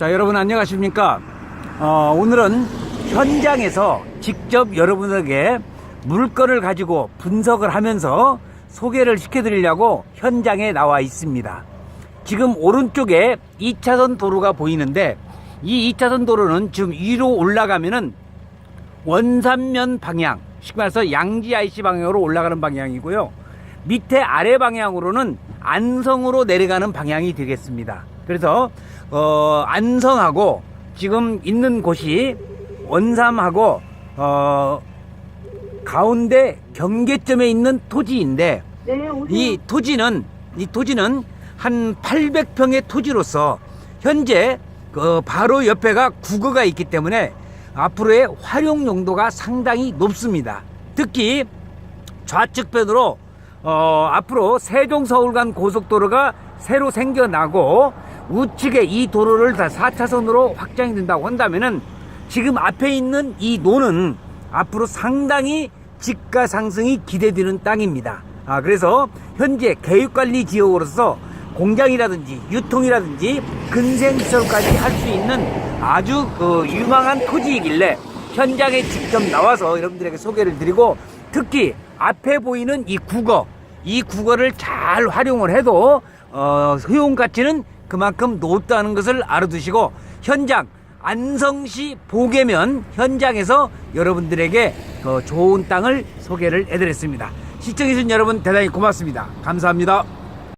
자, 여러분 안녕하십니까? 어, 오늘은 현장에서 직접 여러분에게 물건을 가지고 분석을 하면서 소개를 시켜드리려고 현장에 나와 있습니다. 지금 오른쪽에 2차선 도로가 보이는데 이 2차선 도로는 지금 위로 올라가면은 원산면 방향, 쉽게 말해서 양지 IC 방향으로 올라가는 방향이고요. 밑에 아래 방향으로는 안성으로 내려가는 방향이 되겠습니다. 그래서 어, 안성하고 지금 있는 곳이 원삼하고 어, 가운데 경계점에 있는 토지인데 네. 이 토지는 이 토지는 한 800평의 토지로서 현재 그 바로 옆에가 국어가 있기 때문에 앞으로의 활용 용도가 상당히 높습니다. 특히 좌측편으로 어, 앞으로 세종 서울 간 고속도로가 새로 생겨나고 우측에 이 도로를 다 4차선으로 확장이 된다고 한다면은 지금 앞에 있는 이 노는 앞으로 상당히 집가 상승이 기대되는 땅입니다. 아, 그래서 현재 계획관리 지역으로서 공장이라든지 유통이라든지 근생시설까지 할 수 있는 아주 그 유망한 토지이길래 현장에 직접 나와서 여러분들에게 소개를 드리고 특히 앞에 보이는 이 국어 이 국어를 잘 활용을 해도 어, 효용 가치는 그만큼 높다는 것을 알아두시고 현장 안성시 보계면 현장에서 여러분들에게 그 좋은 땅을 소개를 해드렸습니다. 시청해주신 여러분 대단히 고맙습니다. 감사합니다.